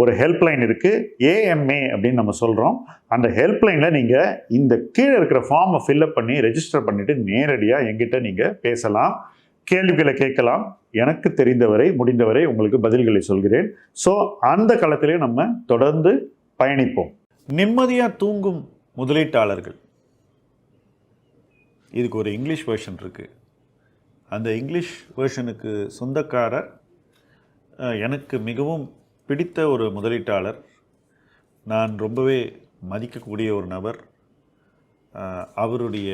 ஒரு ஹெல்ப்லைன் இருக்குது ஏஎம்ஏ அப்படின்னு நம்ம சொல்கிறோம் அந்த ஹெல்ப்லைனில் நீங்கள் இந்த கீழே இருக்கிற ஃபார்மை ஃபில்அப் பண்ணி ரெஜிஸ்டர் பண்ணிவிட்டு நேரடியாக எங்கிட்ட நீங்கள் பேசலாம். கேள்விகளை கேட்கலாம். எனக்கு தெரிந்தவரை முடிந்தவரை உங்களுக்கு பதில்களை சொல்கிறேன். ஸோ அந்த காலத்திலேயே நம்ம தொடர்ந்து பயணிப்போம். நிம்மதியாக தூங்கும் முதலீட்டாளர்கள். இதுக்கு ஒரு இங்கிலீஷ் வேர்ஷன் இருக்குது அந்த இங்கிலீஷ் வேர்ஷனுக்கு சொந்தக்காரர் எனக்கு மிகவும் பிடித்த ஒரு முதலீட்டாளர் நான் ரொம்பவே மதிக்கக்கூடிய ஒரு நபர் அவருடைய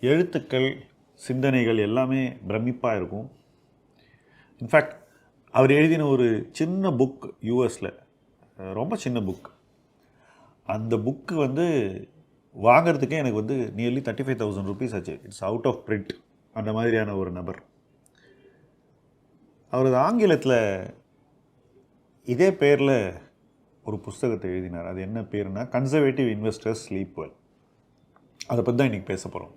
எழுத்துக்கள் சிந்தனைகள் எல்லாமே பிரமிப்பாக இருக்கும். இன்ஃபேக்ட் அவர் எழுதின ஒரு சின்ன புக் யூஎஸில் ரொம்ப சின்ன புக் அந்த புக்கு வந்து வாங்குறதுக்கே எனக்கு வந்து nearly thirty five thousand rupees ஆச்சு. இட்ஸ் அவுட் ஆஃப் பிரிண்ட் அந்த மாதிரியான ஒரு நபர். அவரது ஆங்கிலத்தில் இதே பேரில் ஒரு புஸ்தகத்தை எழுதினார். அது என்ன பேருனா கன்சர்வேட்டிவ் இன்வெஸ்டர்ஸ் ஸ்லீப் வெல் அதை பற்றி தான் இன்றைக்கி பேச போகிறோம்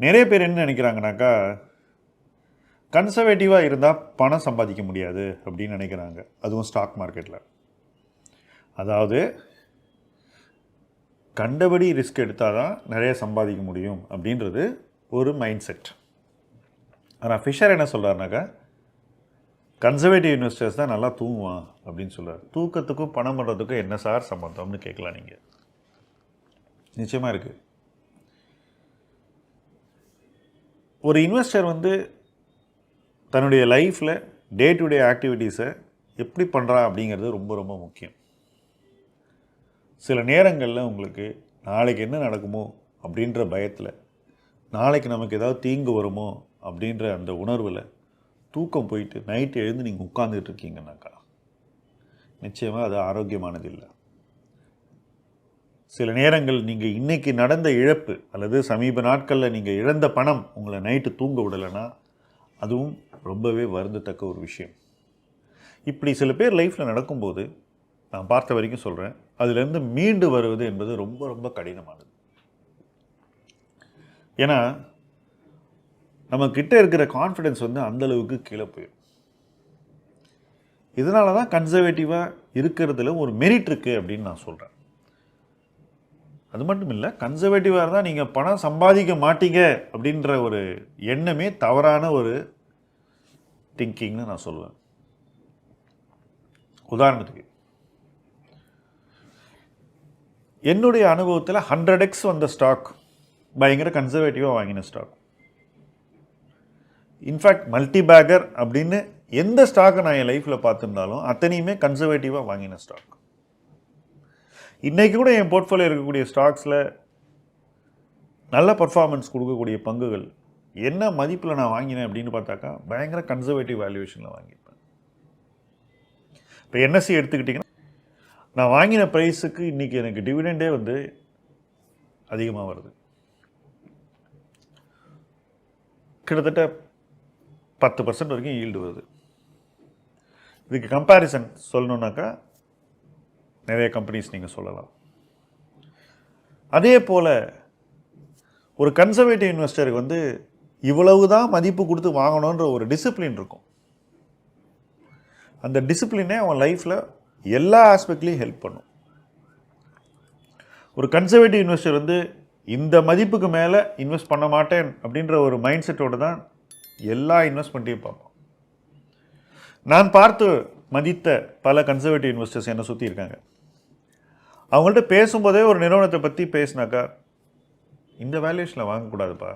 நிறைய பேர் என்ன நினைக்கிறாங்கனாக்கா கன்சர்வேட்டிவாக இருந்தால் பணம் சம்பாதிக்க முடியாது அப்படின்னு நினைக்கிறாங்க. அதுவும் ஸ்டாக் மார்க்கெட்டில் அதாவது கண்டபடி ரிஸ்க் எடுத்தால் தான் நிறைய சம்பாதிக்க முடியும் அப்படின்றது ஒரு மைண்ட் செட் ஆனால் ஃபிஷர் என்ன சொல்கிறாருனாக்கா கன்சர்வேட்டிவ் இன்வெஸ்டர்ஸ் தான் நல்லா தூங்குவான் அப்படின்னு சொல்கிறார் தூக்கத்துக்கும் பணம் பண்ணுறதுக்கும் என்ன சார் சம்மந்தம்னு கேட்கலாம் நீங்கள் நிச்சயமாக இருக்குது ஒரு இன்வெஸ்டர் வந்து தன்னுடைய லைஃப்பில் டே டு டே ஆக்டிவிட்டீஸை எப்படி பண்ணுறா அப்படிங்கிறது ரொம்ப ரொம்ப முக்கியம். சில நேரங்களில் உங்களுக்கு நாளைக்கு என்ன நடக்குமோ அப்படின்ற பயத்தில் நாளைக்கு நமக்கு ஏதாவது தீங்கு வருமோ அப்படின்ற அந்த உணர்வில் தூக்கம் போயிட்டு நைட்டு எழுந்து நீங்கள் உட்காந்துட்டு இருக்கீங்கன்னாக்கா நிச்சயமாக அது ஆரோக்கியமானது இல்லை சில நேரங்கள் நீங்கள் இன்றைக்கி நடந்த இழப்பு அல்லது சமீப நாட்களில் நீங்கள் இழந்த பணம் உங்களை நைட்டு தூங்க விடலைன்னா அதுவும் ரொம்பவே வருந்தத்தக்க ஒரு விஷயம். இப்படி சில பேர் லைஃப்பில் நடக்கும்போது நான் பார்த்த வரைக்கும் சொல்கிறேன் அதுலேருந்து மீண்டு வருவது என்பது ரொம்ப ரொம்ப கடினமானது. ஏன்னா நம்ம கிட்ட இருக்கிற கான்ஃபிடென்ஸ் வந்து அந்த அளவுக்கு கீழே போயிடும் இதனால தான் கன்சர்வேட்டிவாக இருக்கிறதுல ஒரு மெரிட் இருக்குது அப்படின்னு நான் சொல்கிறேன் அது மட்டும் இல்லை கன்சர்வேட்டிவாக இருந்தால் நீங்கள் பணம் சம்பாதிக்க மாட்டீங்க அப்படின்ற ஒரு எண்ணமே தவறான ஒரு திங்கிங்னு நான் சொல்லுவேன் உதாரணத்துக்கு என்னுடைய அனுபவத்தில் ஹண்ட்ரட் எக்ஸ் வந்த ஸ்டாக் பயங்கர கன்சர்வேட்டிவாக வாங்கின ஸ்டாக் இன்ஃபேக்ட் மல்டி பேக்கர் அப்படின்னு எந்த ஸ்டாக்கை நான் என் லைஃப்பில் பார்த்துருந்தாலும் அத்தனையுமே கன்சர்வேட்டிவாக வாங்கின ஸ்டாக் இன்றைக்கி கூட என் போர்ட்ஃபோலியோ இருக்கக்கூடிய ஸ்டாக்ஸில் நல்ல பர்ஃபார்மன்ஸ் கொடுக்கக்கூடிய பங்குகள் என்ன மதிப்பில் நான் வாங்கினேன் அப்படின்னு பார்த்தாக்கா பயங்கர கன்சர்வேட்டிவ் வேல்யூவேஷனில் வாங்கியிருப்பேன். இப்போ என்எஸ்சி எடுத்துக்கிட்டிங்கன்னா நான் வாங்கின ப்ரைஸுக்கு இன்றைக்கி எனக்கு டிவிடெண்டே வந்து அதிகமாக வருது. கிட்டத்தட்ட பத்து பர்சன்ட் வரைக்கும் ஈல்டு வருது. இதுக்கு கம்பேரிசன் சொல்லணுன்னாக்கா நிறைய கம்பெனிஸ் நீங்கள் சொல்லலாம். அதே போல் ஒரு கன்சர்வேட்டிவ் இன்வெஸ்டருக்கு வந்து இவ்வளவு தான் மதிப்பு கொடுத்து வாங்கணுன்ற ஒரு டிசிப்ளின் இருக்கும். அந்த டிசிப்ளினே அவன் லைஃப்பில் எல்லா ஆஸ்பெக்ட்லேயும் ஹெல்ப் பண்ணும். ஒரு கன்சர்வேட்டிவ் இன்வெஸ்டர் வந்து இந்த மதிப்புக்கு மேலே இன்வெஸ்ட் பண்ண மாட்டேன் அப்படின்ற ஒரு மைண்ட் செட்டோடு தான் எல்லா இன்வெஸ்ட்மெண்ட்டையும் பார்ப்போம். நான் பார்த்து மதித்த பல கன்சர்வேட்டிவ் இன்வெஸ்டர்ஸ் என்னை சுற்றி இருக்காங்க. அவங்கள்ட்ட பேசும்போதே ஒரு நிறுவனத்தை பற்றி பேசினாக்கா இந்த வேல்யூஷனில் வாங்கக்கூடாதுப்பா.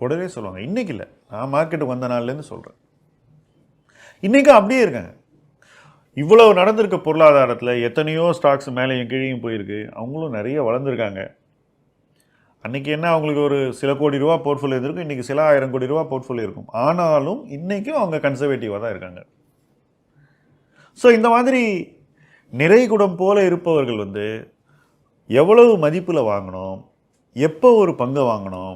உடனே சொல்லுவாங்க இன்றைக்கி இல்லை. நான் மார்க்கெட்டுக்கு வந்த நாள்லேருந்து சொல்கிறேன் இன்றைக்கும் அப்படியே இருக்காங்க. இவ்வளவு நடந்திருக்க பொருளாதாரத்தில் எத்தனையோ ஸ்டாக்ஸ் மேலேயும் கீழேயும் போயிருக்கு. அவங்களும் நிறைய வளர்ந்துருக்காங்க. அன்றைக்கி என்ன அவங்களுக்கு ஒரு சில கோடி ரூபா போர்ட்ஃபோலியோ இருக்கும் இன்றைக்கி சில ஆயிரம் கோடி ரூபா போர்ட்ஃபோலியோ இருக்கும். ஆனாலும் இன்றைக்கும் அவங்க கன்சர்வேட்டிவாக தான் இருக்காங்க. ஸோ இந்த மாதிரி நிறைகுடம் போல இருப்பவர்கள் வந்து எவ்வளவு மதிப்பில் வாங்கணும் எப்போ ஒரு பங்கை வாங்கணும்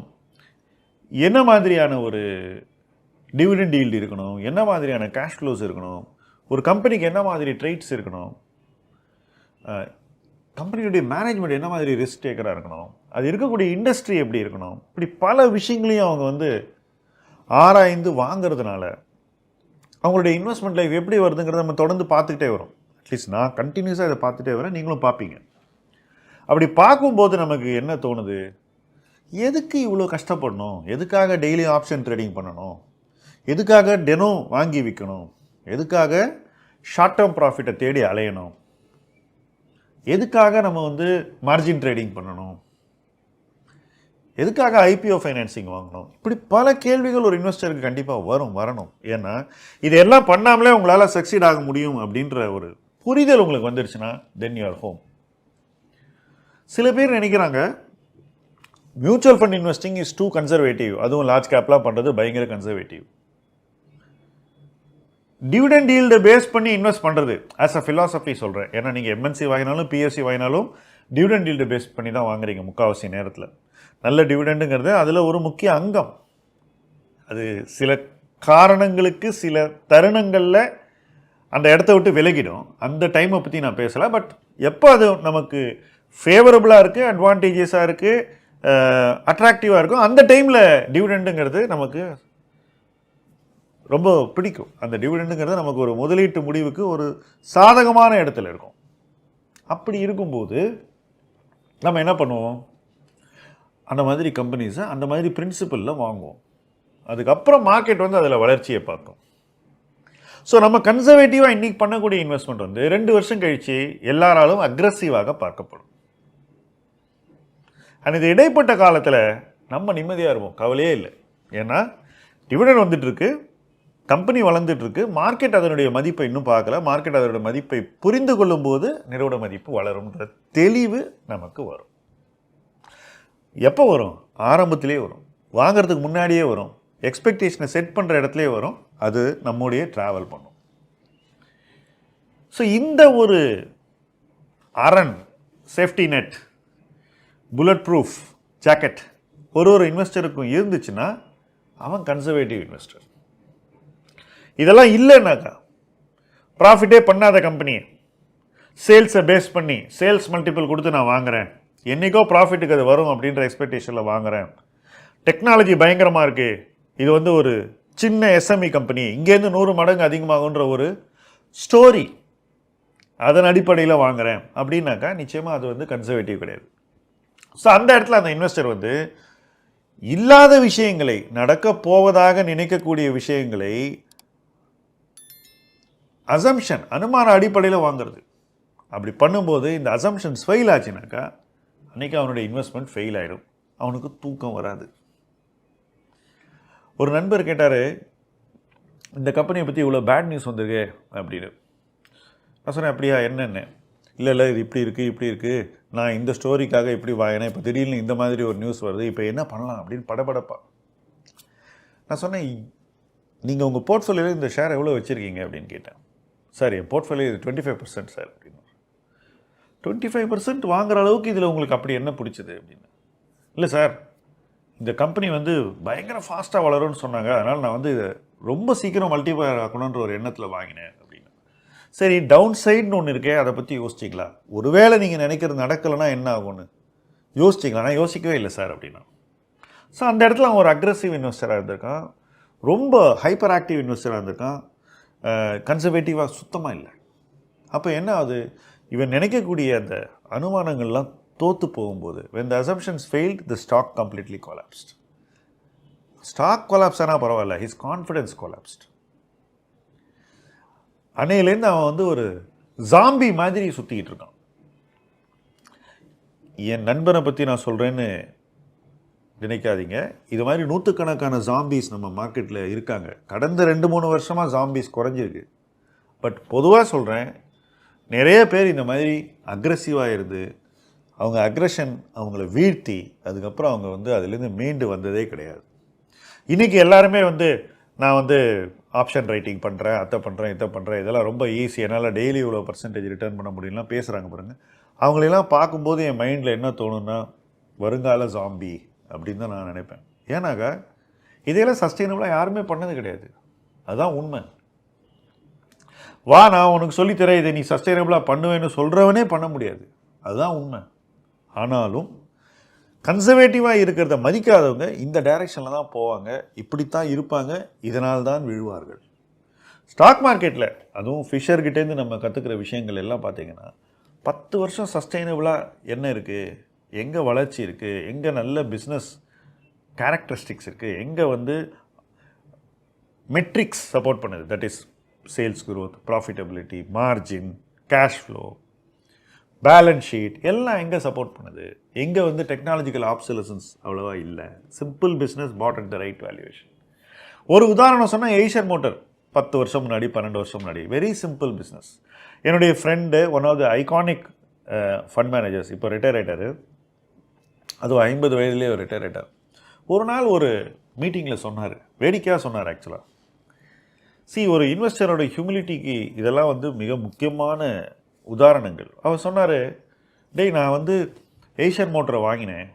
என்ன மாதிரியான ஒரு டிவிடெண்ட் yield இருக்கணும் என்ன மாதிரியான கேஷ் ஃப்ளோஸ் இருக்கணும் ஒரு கம்பெனிக்கு என்ன மாதிரி ட்ரேட்ஸ் இருக்கணும் கம்பெனியுடைய மேனேஜ்மெண்ட் என்ன மாதிரி ரிஸ்க் டேக்கராக இருக்கணும்? அது இருக்கக்கூடிய இண்டஸ்ட்ரி எப்படி இருக்கணும்? இப்படி பல விஷயங்களையும் அவங்க வந்து ஆராய்ந்து வாங்குறதுனால அவங்களுடைய இன்வெஸ்ட்மெண்ட் லைஃப் எப்படி வருதுங்கிறத நம்ம தொடர்ந்து பார்த்துக்கிட்டே வரோம். அட்லீஸ்ட் நான் கண்டினியூஸாக இதை பார்த்துட்டே வரேன். நீங்களும் பார்ப்பீங்க. அப்படி பார்க்கும்போது நமக்கு என்ன தோணுது? எதுக்கு இவ்வளோ கஷ்டப்படணும்? எதுக்காக டெய்லி ஆப்ஷன் ட்ரேடிங் பண்ணணும்? எதுக்காக டெனோ வாங்கி விற்கணும்? எதுக்காக ஷார்ட் டேர்ம் ப்ராஃபிட்டை தேடி அலையணும்? எதுக்காக நம்ம வந்து மார்ஜின் ட்ரேடிங் பண்ணணும்? எதுக்காக ஐபிஓ ஃபைனான்சிங் வாங்கணும்? இப்படி பல கேள்விகள் ஒரு இன்வெஸ்டருக்கு கண்டிப்பாக வரும் வரணும். ஏன்னா இதெல்லாம் பண்ணாமலே உங்களால் சக்சீட் ஆக முடியும் அப்படின்ற ஒரு புரிதல் உங்களுக்கு வந்துருச்சுன்னா தென் யூஆர் ஹோம் சில பேர் நினைக்கிறாங்க mutual fund investing is too conservative அதுவும் லார்ஜ் கேப்லாம் பண்ணுறது பயங்கர கன்சர்வேட்டிவ் டிவிடெண்ட் ஈல்டை பேஸ் பண்ணி இன்வெஸ்ட் பண்ணுறது ஆஸ் அ ஃபிலாசபி சொல்கிறேன் ஏன்னா நீங்கள் எம்என்சி வாங்கினாலும் பிஎஸ்சி வாங்கினாலும் டிவிடெண்ட் ஈல்டை பேஸ் பண்ணி தான் வாங்குறீங்க முக்கால்வாசி நேரத்தில். நல்ல டிவிடெண்டுங்கிறது அதில் ஒரு முக்கிய அங்கம். அது சில காரணங்களுக்கு சில தருணங்களில் அந்த இடத்த விட்டு விலகிடும். அந்த டைமை பற்றி நான் பேசலை. பட் எப்போ அது நமக்கு ஃபேவரபுளாக இருக்குது அட்வான்டேஜஸாக இருக்குது அட்ராக்டிவாக இருக்கும் அந்த டைமில் டிவிடெண்டுங்கிறது நமக்கு ரொம்ப பிடிக்கும். அந்த டிவிடெண்டுங்கிறது நமக்கு ஒரு முதலீட்டு முடிவுக்கு ஒரு சாதகமான இடத்துல இருக்கும். அப்படி இருக்கும்போது நம்ம என்ன பண்ணுவோம்? அந்த மாதிரி கம்பெனிஸை அந்த மாதிரி பிரின்சிபலில் வாங்குவோம். அதுக்கப்புறம் மார்க்கெட் வந்து அதில் வளர்ச்சியை பார்க்கும். ஸோ நம்ம கன்சர்வேட்டிவாக இன்றைக்கி பண்ணக்கூடிய இன்வெஸ்ட்மெண்ட் வந்து ரெண்டு வருஷம் கழித்து எல்லாராலும் அக்ரஸிவாக பார்க்கப்படும். அண்ட் இது இடைப்பட்ட காலத்தில் நம்ம நிம்மதியாக இருப்போம். கவலையே இல்லை. ஏன்னா டிவிடன் வந்துட்டுருக்கு கம்பெனி வளர்ந்துட்டுருக்கு. மார்க்கெட் அதனுடைய மதிப்பை இன்னும் பார்க்கல. மார்க்கெட் அதனுடைய மதிப்பை புரிந்து கொள்ளும்போது நிறுவன மதிப்பு வளரும்ன்ற தெளிவு நமக்கு வரும். எப்போ வரும்? ஆரம்பத்திலே வரும். வாங்குறதுக்கு முன்னாடியே வரும். எக்ஸ்பெக்டேஷனை செட் பண்ணுற இடத்துலையே வரும். அது நம்முடைய ட்ராவல் பண்ணும். ஸோ இந்த ஒரு அரண் safety net bullet proof jacket ஒரு ஒரு இன்வெஸ்டருக்கும் இருந்துச்சுன்னா அவன் கன்சர்வேட்டிவ் இன்வெஸ்டர் இதெல்லாம் இல்லைன்னாக்கா ப்ராஃபிட்டே பண்ணாத கம்பெனி சேல்ஸை பேஸ் பண்ணி சேல்ஸ் மல்டிபிள் கொடுத்து நான் வாங்குறேன். என்றைக்கோ ப்ராஃபிட்டுக்கு அது வரும் அப்படின்ற எக்ஸ்பெக்டேஷனில் வாங்குகிறேன் டெக்னாலஜி பயங்கரமாக இருக்குது இது வந்து ஒரு சின்ன எஸ்எம்இ கம்பெனி இங்கேருந்து நூறு மடங்கு அதிகமாகுன்ற ஒரு ஸ்டோரி அதன் அடிப்படையில் வாங்குறேன். அப்படின்னாக்கா நிச்சயமாக அது வந்து கன்சர்வேட்டிவ் கிடையாது. ஸோ அந்த இடத்துல அந்த இன்வெஸ்டர் வந்து இல்லாத விஷயங்களை நடக்க போவதாக நினைக்கக்கூடிய விஷயங்களை அசம்ஷன் அனுமான அடிப்படையில் வாங்குறது. அப்படி பண்ணும்போது இந்த அசம்ஷன்ஸ் ஃபெயில் ஆச்சுனாக்கா அன்றைக்கி அவனுடைய இன்வெஸ்ட்மெண்ட் ஃபெயில் ஆகிடும் அவனுக்கு தூக்கம் வராது. ஒரு நண்பர் கேட்டார் இந்த கம்பெனியை பற்றி இவ்வளோ பேட் நியூஸ் வந்திருக்கு அப்படின்னு. நான் சொன்னேன் அப்படியா என்னென்ன? இல்லை இல்லை இது இப்படி இருக்குது இப்படி இருக்குது நான் இந்த ஸ்டோரிக்காக இப்படி வாங்கினேன். இப்போ திடீர்னு இந்த மாதிரி ஒரு நியூஸ் வருது. இப்போ என்ன பண்ணலாம்? அப்படின்னு படபடப்பா. நான் சொன்னேன் நீங்கள் உங்கள் போர்ட்ஃபோலியோவில் இந்த ஷேர் எவ்வளோ வச்சுருக்கீங்க? அப்படின்னு கேட்டேன். சார் என் போர்ட்ஃபோலியோ இது டுவெண்ட்டி ஃபைவ் பர்சன்ட் சார் அப்படின்னு. டுவெண்ட்டி ஃபைவ் பர்சன்ட் வாங்குற அளவுக்கு இதில் உங்களுக்கு அப்படி என்ன பிடிச்சது அப்படின்னு. இல்லை சார் இந்த கம்பெனி வந்து பயங்கர ஃபாஸ்ட்டாக வளரும்னு சொன்னாங்க. அதனால் நான் வந்து இதை ரொம்ப சீக்கிரம் மல்டிபயர் ஆக்கணுன்ற ஒரு எண்ணத்தில் வாங்கினேன் அப்படின்னு. சரி டவுன் சைடுன்னு ஒன்று இருக்கே அதை பற்றி யோசிச்சிங்களா? ஒருவேளை நீங்கள் நினைக்கிறது நடக்கலைன்னா என்ன ஆகும்னு? யோசிச்சிங்களா? நான் யோசிக்கவே இல்லை சார் அப்படின்னா. ஸோ அந்த இடத்துல அவன் ஒரு அக்ரஸிவ் இன்வெஸ்டராக இருந்திருக்கான். ரொம்ப ஹைப்பர் ஆக்டிவ் இன்வெஸ்டராக இருந்திருக்கான். கன்சர்வேட்டிவாக சுத்தமாக இல்லை. அப்போ என்ன ஆகுது? இவன் நினைக்கக்கூடிய அந்த அனுமானங்கள்லாம் தோற்று போகும்போது when the assumptions failed the stock completely collapsed stock collapse ஆனால் பரவாயில்ல ஹிஸ் கான்ஃபிடென்ஸ் கொலாப்ஸ்ட் அன்னையிலேருந்து அவன் வந்து ஒரு ஜாம்பி மாதிரி சுற்றிக்கிட்டு இருக்கான். என் நண்பனை பற்றி நான் சொல்கிறேன்னு நினைக்காதீங்க. இது மாதிரி நூற்றுக்கணக்கான ஜாம்பீஸ் நம்ம மார்க்கெட்டில் இருக்காங்க. கடந்த ரெண்டு மூணு வருஷமாக ஜாம்பீஸ் குறைஞ்சிருக்கு. பட் பொதுவாக சொல்கிறேன் நிறைய பேர் இந்த மாதிரி அக்ரஸிவாக இருந்து அவங்க அக்ரஷன் அவங்கள வீழ்த்தி அதுக்கப்புறம் அவங்க வந்து அதுலேருந்து மீண்டு வந்ததே கிடையாது. இன்றைக்கி எல்லாருமே வந்து நான் வந்து ஆப்ஷன் ரைட்டிங் பண்ணுறேன் அத்தை பண்ணுறேன் இதை பண்ணுறேன் இதெல்லாம் ரொம்ப ஈஸி என்னால் டெய்லி இவ்வளோ பர்சன்டேஜ் ரிட்டர்ன் பண்ண முடியலாம் பேசுகிறாங்க பாருங்கள் அவங்களெல்லாம் பார்க்கும்போது என் மைண்டில் என்ன தோணுன்னா வருங்கால ஜாம்பி அப்படின்னு தான் நான் நினைப்பேன். ஏன்னாக்கா இதையெல்லாம் சஸ்டைனபிளாக யாருமே பண்ணது கிடையாது. அதுதான் உண்மை. வா நான் உனக்கு சொல்லித்தரேன் இதை நீ சஸ்டைனபிளாக பண்ணுவேன்னு சொல்கிறவனே பண்ண முடியாது. அதுதான் உண்மை. ஆனாலும் கன்சர்வேட்டிவாக இருக்கிறத மதிக்காதவங்க இந்த டைரெக்ஷனில் தான் போவாங்க. இப்படித்தான் இருப்பாங்க. இதனால் தான் விழுவார்கள். ஸ்டாக் மார்க்கெட்டில் அதுவும் ஃபிஷர்கிட்டேருந்து நம்ம கற்றுக்கிற விஷயங்கள் எல்லாம் பார்த்தீங்கன்னா பத்து வருஷம் சஸ்டைனபிளாக என்ன இருக்குது எங்கே வளர்ச்சி இருக்குது எங்கே நல்ல பிஸ்னஸ் கேரக்டரிஸ்டிக்ஸ் இருக்குது எங்கே வந்து மெட்ரிக்ஸ் சப்போர்ட் பண்ணுது? That is sales growth profitability margin cash flow balance sheet எல்லாம் எங்கே சப்போர்ட் பண்ணுது? எங்கே வந்து டெக்னாலஜிக்கல் ஆப்சலசன்ஸ் அவ்வளோவா இல்லை. Simple business bought at the right valuation ஒரு உதாரணம் சொன்னால் ஏஷியன் மோட்டர் பத்து வருஷம் முன்னாடி பன்னெண்டு வருஷம் முன்னாடி. வெரி சிம்பிள் பிஸ்னஸ் என்னுடைய friend one of the iconic fund managers இப்போ ரிட்டையர் ஆகிட்டார் அதுவும் ஐம்பது வயதுலேயே ஒரு ரிட்டையர் ஆகிட்டார் ஒரு நாள் ஒரு மீட்டிங்கில் சொன்னார். வேடிக்கையாக சொன்னார் ஆக்சுவலாக சி ஒரு இன்வெஸ்டரோட ஹியூமிலிட்டிக்கு இதெல்லாம் வந்து மிக முக்கியமான உதாரணங்கள். அவர் சொன்னார் டேய் நான் வந்து ஏஷியன் மோட்டரை வாங்கினேன்.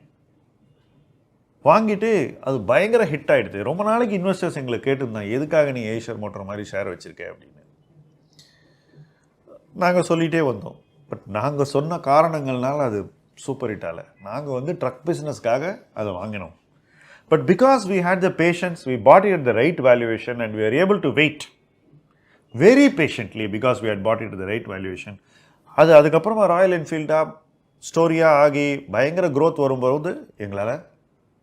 வாங்கிட்டு அது பயங்கர ஹிட் ஆகிடுது ரொம்ப நாளைக்கு இன்வெஸ்டர்ஸ் எங்களை கேட்டிருந்தாங்க எதுக்காக நீ ஏஷியன் மோட்டர் மாதிரி ஷேர் வச்சுருக்க? அப்படின்னு. நாங்கள் சொல்லிகிட்டே வந்தோம். பட் நாங்கள் சொன்ன காரணங்கள்னால அது சூப்பர் ஹிட்டால் நாங்கள் வந்து ட்ரக் பிஸ்னஸ்க்காக அதை வாங்கினோம். But because we had the patience we bought it the right valuation and we are able to wait very patiently because we had bought it the right valuation அது அதுக்கப்புறமா ராயல் என்ஃபீல்டாக ஸ்டோரியாக ஆகி பயங்கர க்ரோத் வரும்போது எங்களால்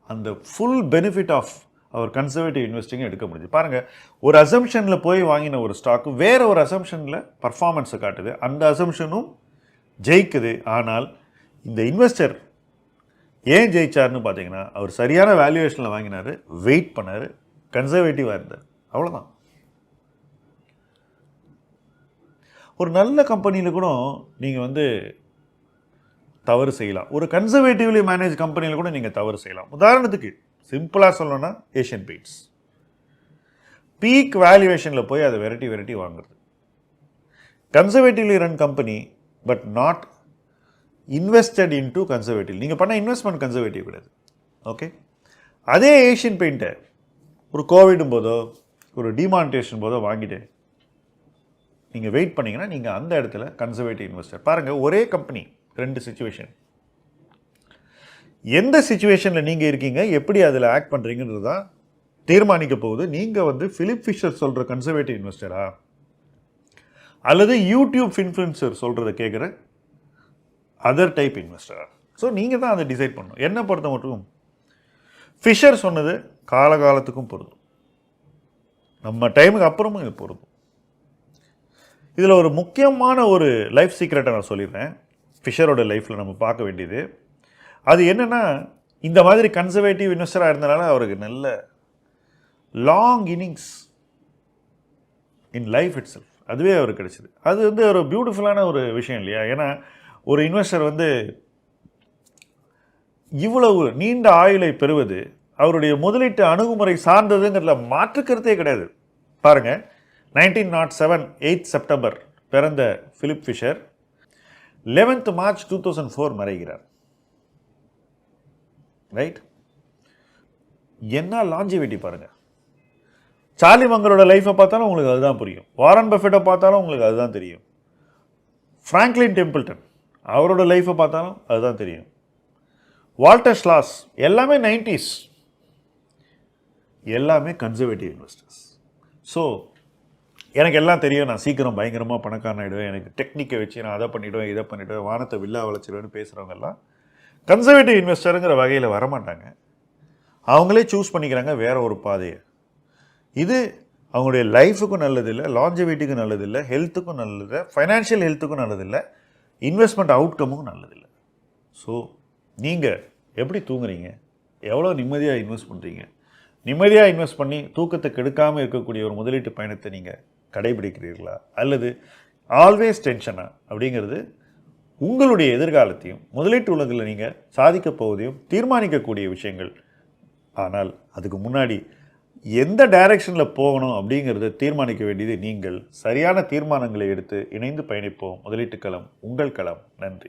அந்த full benefit of our conservative இன்வெஸ்டிங்கும் எடுக்க முடிஞ்சு. பாருங்கள் ஒரு அசம்ஷனில் போய் வாங்கின ஒரு ஸ்டாக்கு வேற ஒரு அசம்ஷனில் பர்ஃபார்மன்ஸை காட்டுது. அந்த அசம்ஷனும் ஜெயிக்குது. ஆனால் இந்த இன்வெஸ்டர் ஏன் ஜெயிச்சார்னு பார்த்தீங்கன்னா அவர் சரியான வேல்யூவேஷனில் வாங்கினார் வெயிட் பண்ணார் கன்சர்வேட்டிவாக இருந்தார். அவ்வளோதான் ஒரு நல்ல கம்பெனியில் கூட நீங்கள் வந்து தவறு செய்யலாம். ஒரு கன்சர்வேட்டிவ்லி மேனேஜ் கம்பெனியில் கூட நீங்கள் தவறு செய்யலாம். உதாரணத்துக்கு சிம்பிளாக சொல்லணும்னா ஏஷியன் பெயிண்ட்ஸ் பீக் வேல்யூவேஷனில் போய் அதை வெரைட்டி வெரைட்டி வாங்குறது. Conservatively run company but not invested in to conservative நீங்கள் பண்ண இன்வெஸ்ட்மெண்ட் கன்சர்வேட்டிவ் கிடையாது. ஓகே அதே ஏஷியன் பெயிண்ட்டை ஒரு கோவிடும் போதோ ஒரு டிமானிட்டேஷன் போதோ வாங்கிட்டு நீங்கள் வெயிட் பண்ணிங்கன்னா நீங்கள் அந்த இடத்துல கன்சர்வேட்டிவ் இன்வெஸ்டர் பாருங்கள் ஒரே கம்பெனி ரெண்டு சுச்சுவேஷன் எந்த சுச்சுவேஷனில் நீங்கள் இருக்கீங்க எப்படி அதில் ஆக்ட் பண்ணுறீங்கன்றது தான் தீர்மானிக்க போகுது. நீங்கள் வந்து ஃபிலிப் ஃபிஷர் சொல்கிற கன்சர்வேட்டிவ் இன்வெஸ்டரா அல்லது யூடியூப் இன்ஃப்ளூன்சர் சொல்கிறத கேட்குற அதர் டைப் இன்வெஸ்டரா ஸோ நீங்கள் தான் அதை டிசைட் பண்ணணும். என்னை பொறுத்த மட்டும் ஃபிஷர் சொன்னது காலகாலத்துக்கும் பொருந்தும். நம்ம டைமுக்கு அப்புறமும் இது பொருந்தும். இதில் ஒரு முக்கியமான ஒரு லைஃப் சீக்ரெட்டை நான் சொல்லிடுறேன். ஃபிஷரோட லைஃப்பில் நம்ம பார்க்க வேண்டியது. அது என்னென்னா இந்த மாதிரி கன்சர்வேட்டிவ் இன்வெஸ்டராக இருந்தனால அவருக்கு நல்ல long innings in life itself அதுவே அவருக்கு கிடைச்சிது. அது வந்து ஒரு பியூட்டிஃபுல்லான ஒரு விஷயம் இல்லையா? ஏன்னா ஒரு இன்வெஸ்டர் வந்து இவ்வளவு நீண்ட ஆயுளை பெறுவது அவருடைய முதலீட்டு அணுகுமுறை சார்ந்ததுங்கிறதுல மாற்றுக்கிறதே கிடையாது. பாருங்க nineteen not seven eight September பிறந்த Philip Fisher eleventh March two thousand four மறைகிறார். Right என்ன லாஞ்சிவிட்டி பாருங்க. சார்லி மங்களோட லைஃப்பை பார்த்தாலும் உங்களுக்கு அதுதான் புரியும். வாரன் பஃபெட்டை பார்த்தாலும் உங்களுக்கு அதுதான் தெரியும். ஃப்ராங்க்லின் டெம்பிள்டன் அவரோட லைஃப்பை பார்த்தாலும் அதுதான் தெரியும். வால்டர் ஸ்லாஸ் எல்லாமே நைன்டிஸ் எல்லாமே கன்சர்வேட்டிவ் இன்வெஸ்டர்ஸ் ஸோ எனக்கு எல்லாம் தெரியும். நான் சீக்கிரம் பயங்கரமாக பணக்காரன் ஆகிடுவேன் எனக்கு டெக்னிக்கை வச்சு நான் அதை பண்ணிவிடுவேன் இதை பண்ணிவிடுவேன் வானத்தை வில்லா வளைச்சிடுவேன்னு பேசுகிறவங்கெல்லாம் கன்சர்வேட்டிவ் இன்வெஸ்டருங்கிற வகையில் வரமாட்டாங்க. அவங்களே சூஸ் பண்ணிக்கிறாங்க வேறு ஒரு பாதையை. இது அவங்களுடைய லைஃபுக்கும் நல்லதில்லை லாஞ்சவிட்டிக்கும் நல்லதில்லை ஹெல்த்துக்கும் நல்லதில்லை ஃபைனான்ஷியல் ஹெல்த்துக்கும் நல்லதில்லை. இன்வெஸ்ட்மெண்ட் அவுட்கமும் நல்லதில்லை. ஸோ நீங்கள் எப்படி தூங்குறீங்க? எவ்வளோ நிம்மதியாக இன்வெஸ்ட் பண்ணுறீங்க நிம்மதியாக இன்வெஸ்ட் பண்ணி தூக்கத்தை கெடுக்காமல் இருக்கக்கூடிய ஒரு முதலீட்டு பயணத்தை நீங்கள் கடைபிடிக்கிறீர்களா? அல்லது ஆல்வேஸ் டென்ஷனா அப்படிங்கிறது உங்களுடைய எதிர்காலத்தையும் முதலீட்டு உலகில் நீங்கள் சாதிக்கப் போவதையும் தீர்மானிக்கக்கூடிய விஷயங்கள். ஆனால் அதுக்கு முன்னாடி எந்த டைரக்ஷனில் போகணும் அப்படிங்கிறத தீர்மானிக்க வேண்டியது நீங்கள். சரியான தீர்மானங்களை எடுத்து இணைந்து பயணிப்போம். முதலீட்டு களம் உங்கள் களம். நன்றி.